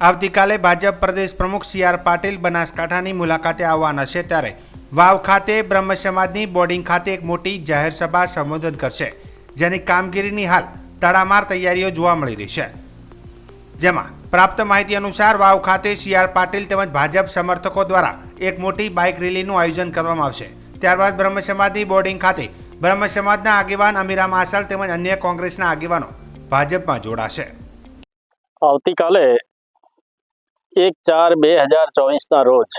આવતીકાલે ભાજપ પ્રદેશ પ્રમુખ C R Patil બનાસકાંઠાની મુલાકાતે આવવાના છે ત્યારે વાવ ખાતે બ્રહ્મ સમાજની બોર્ડિંગ ખાતે એક મોટી જાહેર સંબોધન કરશે, જેની કામગીરીની હાલ તડામાર તૈયારીઓ જોવા મળી રહી છે. જેમાં પ્રાપ્ત માહિતી અનુસાર વાવ ખાતે સી આર પાટીલ તેમજ ભાજપ સમર્થકો દ્વારા એક મોટી બાઇક રેલીનું આયોજન કરવામાં આવશે. ત્યારબાદ બ્રહ્મ સમાજની બોર્ડિંગ ખાતે બ્રહ્મ સમાજના આગેવાન અમીરામ આસલ તેમજ અન્ય કોંગ્રેસના આગેવાનો ભાજપમાં જોડાશે. આવતીકાલે એક ચાર બે હજાર ચોવીસના રોજ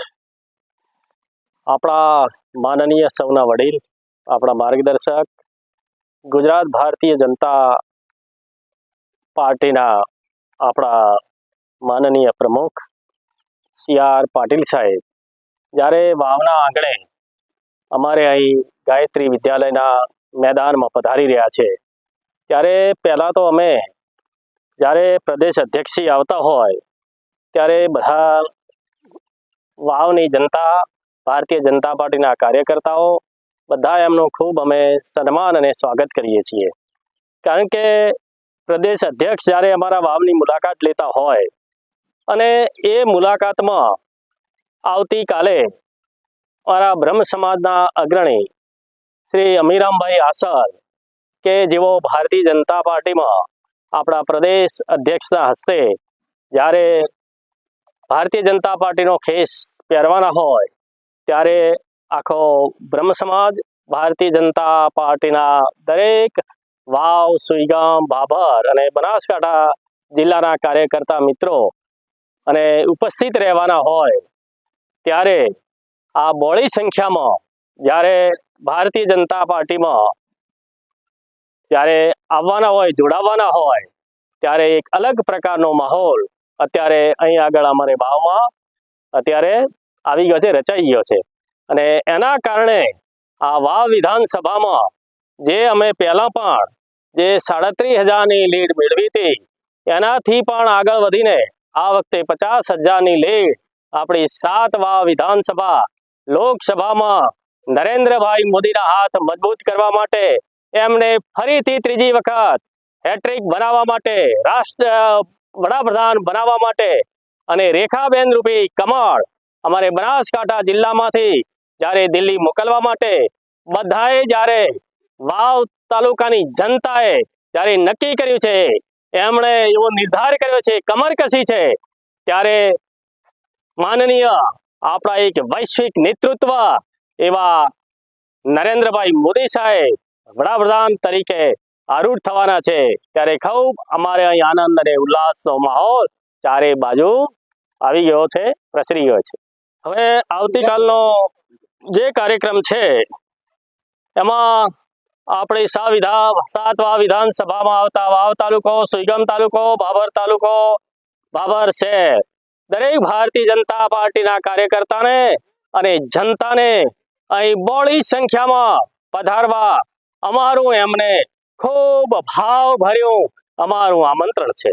આપણા માનનીય સૌના વડીલ, આપણા માર્ગદર્શક, ગુજરાત ભારતીય જનતા પાર્ટીના આપણા માનનીય પ્રમુખ સી આર પાટીલ સાહેબ. જ્યારે વાવના આંગણે અમારે અહીં ગાયત્રી વિદ્યાલયના મેદાનમાં પધારી રહ્યા છે, ત્યારે પહેલાં તો અમે જ્યારે પ્રદેશ અધ્યક્ષી આવતા હોય ત્યારે બધા વાવની જનતા, ભારતીય જનતા પાર્ટીના કાર્યકર્તાઓ બધા એમનું ખૂબ અમે સન્માન અને સ્વાગત કરીએ છીએ. કારણ કે પ્રદેશ અધ્યક્ષ જ્યારે અમારા વાવની મુલાકાત લેતા હોય અને એ મુલાકાતમાં આવતીકાલે અમારા બ્રહ્મ સમાજના અગ્રણી શ્રી અમીરામભાઈ આસર કે જેઓ ભારતીય જનતા પાર્ટીમાં આપણા પ્રદેશ અધ્યક્ષના હસ્તે જ્યારે ભારતીય જનતા પાર્ટીનો ખેસ પહેરવાના હોય, ત્યારે આખો બ્રહ્મ સમાજ ભારતીય જનતા પાર્ટીના દરેક વાવ, સુઈગામ, બાબર અને બનાસકાંઠા જિલ્લાના કાર્યકર્તા મિત્રો અને ઉપસ્થિત રહેવાના હોય, ત્યારે આ બોળી સંખ્યામાં જ્યારે ભારતીય જનતા પાર્ટીમાં જ્યારે આવવાના હોય, જોડાવાના હોય, ત્યારે એક અલગ પ્રકારનો માહોલ અત્યારે અહીં આગળ અમારે ભાવમાં અત્યારે આવી ગયો છે, રચાઈ ગયો છે. અને એના કારણે આ વાવ વિધાનસભામાં જે અમે પહેલાં પણ જે સાડત્રીસ હજારની લીડ મેળવી હતી, એનાથી પણ આગળ વધીને આ વખતે પચાસ હજારની લીડ આપણી સાત વાવ વિધાનસભા લોકસભામાં નરેન્દ્રભાઈ મોદીના હાથ મજબૂત કરવા માટે, એમને ફરીથી ત્રીજી વખત હેટ્રિક બનાવવા માટે રાષ્ટ્ર વડાપ્રધાન બનાવવા માટે અને રેખાબેન રૂપી કમળ અમારે બનાસકાંઠા જિલ્લામાંથી જ્યારે દિલ્હી મોકલવા માટે બધાએ જ્યારે વાવ તાલુકાની જનતાએ જ્યારે નક્કી કર્યું છે, એમણે એવો નિર્ધાર કર્યો છે, કમર કસી છે, ત્યારે માનનીય આપણા એક વૈશ્વિક નેતૃત્વ એવા નરેન્દ્રભાઈ મોદી સાહેબ વડાપ્રધાન તરીકે આરૂઢ થવાના છે. ત્યારે ખૂબ અમારે અહીં આનંદ અને ઉલ્લાસનો માહોલ ચારે બાજુ આવી ગયો છે, પ્રસરી ગયો છે. હવે આવતીકાલનો જે કાર્યક્રમ છે, એમાં આપણે સા વિધા, સાતવા વિધાનસભામાં આવતા વાવ તાલુકો, સુઈગમ તાલુકો, બાબર તાલુકો, બાબર શહેર. દરેક ભારતીય જનતા પાર્ટીના કાર્યકર્તાને અને જનતાને અહીં બોળી સંખ્યામાં પધારવા અમારું એમને ખૂબ ભાવ ભર્યું અમારું આમંત્રણ છે.